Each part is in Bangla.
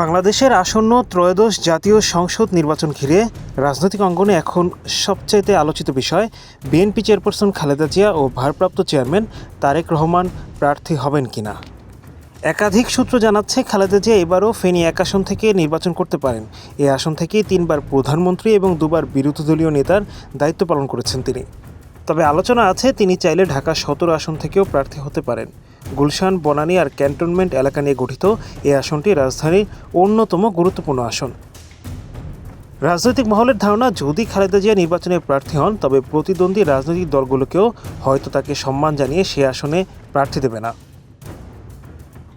বাংলাদেশের আসন্ন ত্রয়োদশ জাতীয় সংসদ নির্বাচন ঘিরে রাজনৈতিক অঙ্গনে এখন সবচাইতে আলোচিত বিষয়, বিএনপি চেয়ারপারসন খালেদা জিয়া ও ভারপ্রাপ্ত চেয়ারম্যান তারেক রহমান প্রার্থী হবেন কিনা। একাধিক সূত্র জানাচ্ছে খালেদা জিয়া এবারও ফেনী এক আসন থেকে নির্বাচন করতে পারেন। এই আসন থেকে তিনবার প্রধানমন্ত্রী এবং দুবার বিরোধী দলীয় নেতার দায়িত্ব পালন করেছেন তিনি। তবে আলোচনা আছে, তিনি চাইলে ঢাকা সতেরো আসন থেকেও প্রার্থী হতে পারেন। গুলশান, বনানী আর ক্যান্টনমেন্ট এলাকা নিয়ে গঠিত এই আসনটি রাজধানীর অন্যতম গুরুত্বপূর্ণ আসন। রাজনৈতিক মহলের ধারণা, যদি খালেদা জিয়া নির্বাচনে প্রার্থী হন, তবে প্রতিদ্বন্দ্বী রাজনৈতিক দলগুলোকেও হয়তো তাকে সম্মান জানিয়ে সে আসনে প্রার্থী দেবে না।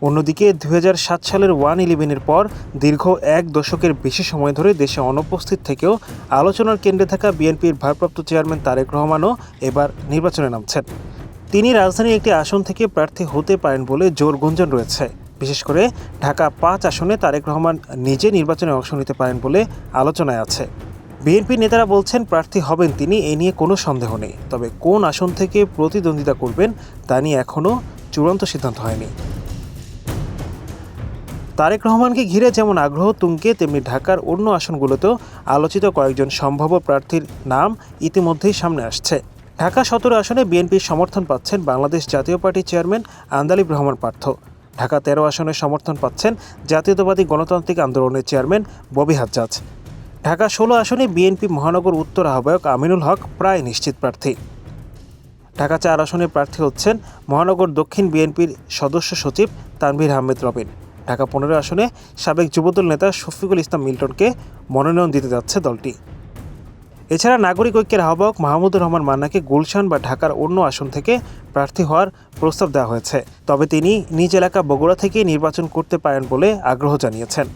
অন্যদিকে দু হাজার সাত সালের ওয়ান ইলেভেনের পর দীর্ঘ এক দশকের বেশি সময় ধরে দেশে অনুপস্থিত থেকেও আলোচনার কেন্দ্রে থাকা বিএনপির ভারপ্রাপ্ত চেয়ারম্যান তারেক রহমানও এবার নির্বাচনে নামছেন। তিনি রাজধানীর একটি আসন থেকে প্রার্থী হতে পারেন বলে জোর গুঞ্জন রয়েছে। বিশেষ করে ঢাকা পাঁচ আসনে তারেক রহমান নিজে নির্বাচনে অংশ নিতে পারেন বলে আলোচনায় আছে। বিএনপি নেতারা বলছেন প্রার্থী হবেন তিনি, এ নিয়ে কোনো সন্দেহ নেই। তবে কোন আসন থেকে প্রতিদ্বন্দ্বিতা করবেন, তা নিয়ে এখনও চূড়ান্ত সিদ্ধান্ত হয়নি। তারেক রহমানকে ঘিরে যেমন আগ্রহ তুঙ্গে, তেমনি ঢাকার অন্য আসনগুলোতেও আলোচিত কয়েকজন সম্ভাব্য প্রার্থীর নাম ইতিমধ্যেই সামনে আসছে। ঢাকা সতেরো আসনে বিএনপির সমর্থন পাচ্ছেন বাংলাদেশ জাতীয় পার্টির চেয়ারম্যান আন্দালিব রহমান পার্থ। ঢাকা তেরো আসনে সমর্থন পাচ্ছেন জাতীয়তাবাদী গণতান্ত্রিক আন্দোলনের চেয়ারম্যান ববি হাজ্জাজ। ঢাকা ষোলো আসনে বিএনপি মহানগর উত্তর আহ্বায়ক আমিনুল হক প্রায় নিশ্চিত প্রার্থী। ঢাকা চার আসনে প্রার্থী হচ্ছেন মহানগর দক্ষিণ বিএনপির সদস্য সচিব তানভীর আহমেদ রবিন। ঢাকা পনেরো আসনে সাবেক যুবদল নেতা শফিকুল ইসলাম মিল্টনকে মনোনয়ন দিতে যাচ্ছে দলটি। এছাড়া নাগরিক ঐক্যের আহ্বায়ক মাহমুদুর রহমান মান্নাকে গুলশান বা ঢাকার অন্য আসন থেকে প্রার্থী হওয়ার প্রস্তাব দেওয়া হয়েছে। তবে তিনি নিজ এলাকা বগুড়া থেকে নির্বাচন করতে পারেন বলে আগ্রহ জানিয়েছেন।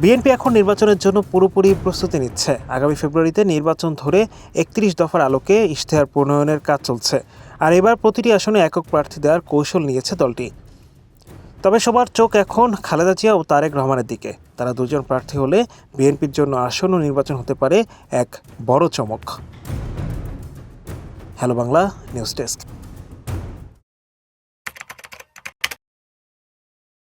বিএনপি এখন নির্বাচনের জন্য পুরোপুরি প্রস্তুতি নিচ্ছে। আগামী ফেব্রুয়ারিতে নির্বাচন ধরে একত্রিশ দফার আলোকে ইশতেহার প্রণয়নের কাজ চলছে। আর এবার প্রতিটি আসনে একক প্রার্থী দেওয়ার কৌশল নিয়েছে দলটি। তবে সবার চোখ এখন খালেদা জিয়া ও তারেক রহমানের দিকে। তারা দুজন প্রার্থী হলে বিএনপির জন্য আসন্ন নির্বাচন হতে পারে এক বড় চমক। Hello Bangla, news desk.